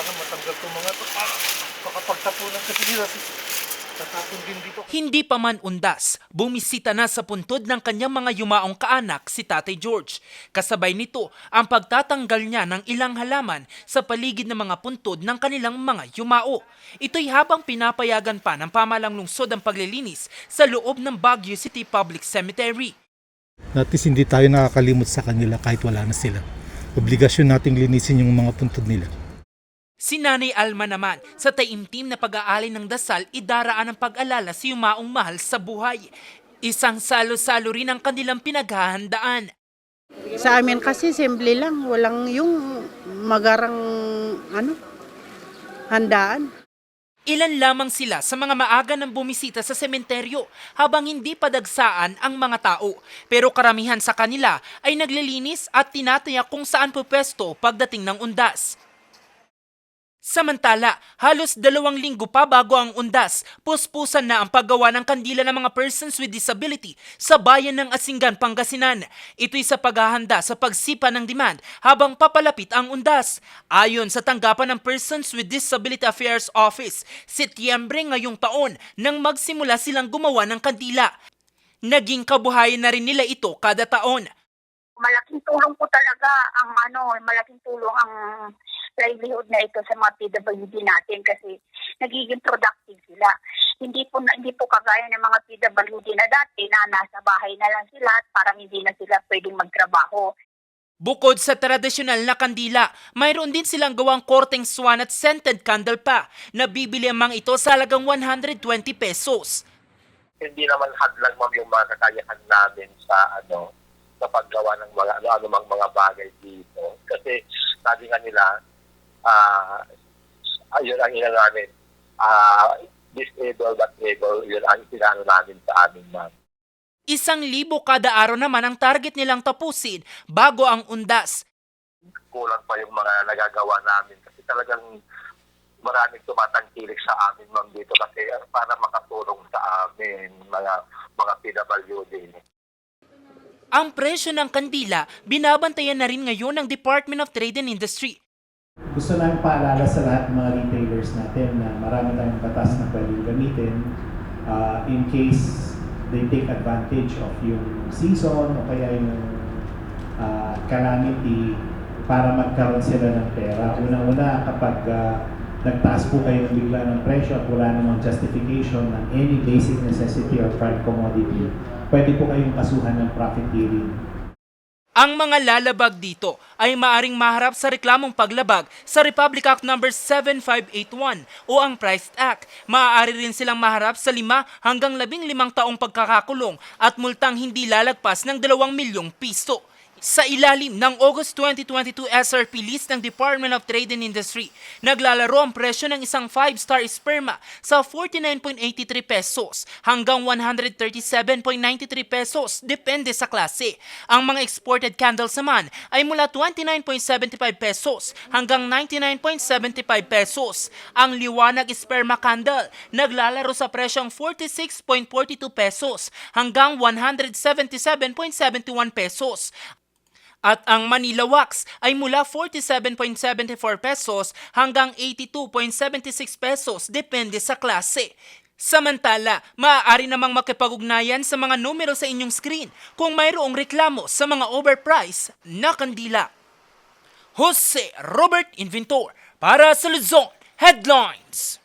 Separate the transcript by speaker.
Speaker 1: kailangan matanggal itong mga ito para makapagtapunan kasi nila. Tatapon din dito.
Speaker 2: Hindi pa man undas, bumisita na sa puntod ng kanyang mga yumaong kaanak si Tatay George. Kasabay nito ang pagtatanggal niya ng ilang halaman sa paligid ng mga puntod ng kanilang mga yumao. Ito'y habang pinapayagan pa ng pamalang lungsod ang paglilinis sa loob ng Baguio City Public Cemetery.
Speaker 3: At least hindi tayo nakakalimot sa kanila kahit wala na sila. Obligasyon nating linisin yung mga puntod nila.
Speaker 2: Si Nanay Alma naman, sa taimtim na pag-aalay ng dasal, idaraan ang pag-alala sa yumaong mahal sa buhay. Isang salo-salo rin ang kanilang pinaghahandaan.
Speaker 4: Sa amin kasi simple lang, walang yung magarang ano handaan.
Speaker 2: Ilan lamang sila sa mga maaga ng bumisita sa sementeryo habang hindi padagsaan ang mga tao. Pero karamihan sa kanila ay naglilinis at tinatayak kung saan pupwesto pagdating ng undas. Samantala, halos dalawang linggo pa bago ang undas, puspusan na ang paggawa ng kandila ng mga persons with disability sa bayan ng Asingan, Pangasinan. Ito'y sa paghahanda sa pagsipa ng demand habang papalapit ang undas. Ayon sa tanggapan ng Persons with Disability Affairs Office, Setyembre ngayong taon nang magsimula silang gumawa ng kandila. Naging kabuhayan na rin nila ito kada taon.
Speaker 5: malaking tulong po talaga ang ano, malaking tulong ang livelihood na ito sa mga PWD natin kasi nagiging productive sila. Hindi po hindi po kagaya ng mga PWD na dati na nasa bahay na lang sila at parang hindi na sila pwedeng magtrabaho.
Speaker 2: Bukod sa tradisyonal na kandila, mayroon din silang gawang korteng swan at scented candle pa. Nabibili ang mga ito sa halagang 120 pesos.
Speaker 6: hindi naman hadlang ma'am yung mga kakayahan namin sa ano sa paggawa ng mga ano anumang mga bagay dito kasi sabi nga nila ah ayun ang ina namin ah disabled but able yun ang sinano namin sa amin ma'am
Speaker 2: Isang libo kada araw naman ang target nilang tapusin bago ang undas.
Speaker 6: kulang pa yung mga nagagawa namin kasi talagang maraming tumatangkilik sa amin ma'am dito kasi para makatulong sa amin mga mga PWD.
Speaker 2: Ang presyo ng kandila, binabantayan na rin ngayon ng Department of Trade and Industry.
Speaker 7: Gusto namin paalala sa lahat ng mga retailers natin na marami tayong batas na pwedeng gamitin uh, in case they take advantage of yung season o kaya yung uh, calamity para magkaroon sila ng pera. Unang-una kapag uh, nagtaas po kayo ng bigla ng presyo at wala namang justification ng any basic necessity or prime commodity, pwede po kayong kasuhan ng profiteering
Speaker 2: Ang mga lalabag dito ay maaring maharap sa reklamong paglabag sa Republic Act No. 7581 o ang Price Act. Maaari rin silang maharap sa 5 hanggang 15 taong pagkakakulong at multang hindi lalagpas ng 2 milyong piso. Sa ilalim ng August 2022 SRP list ng Department of Trade and Industry, naglalaro ang presyo ng isang 5-star sperma sa 49.83 pesos hanggang 137.93 pesos depende sa klase. Ang mga exported candles naman ay mula 29.75 pesos hanggang 99.75 pesos. Ang liwanag sperma candle naglalaro sa presyong 46.42 pesos hanggang 177.71 pesos. At ang Manila Wax ay mula 47.74 pesos hanggang 82.76 pesos depende sa klase. Samantala, maaari namang makipag-ugnayan sa mga numero sa inyong screen kung mayroong reklamo sa mga overpriced na kandila. Jose Robert Inventor para sa Luzon Headlines.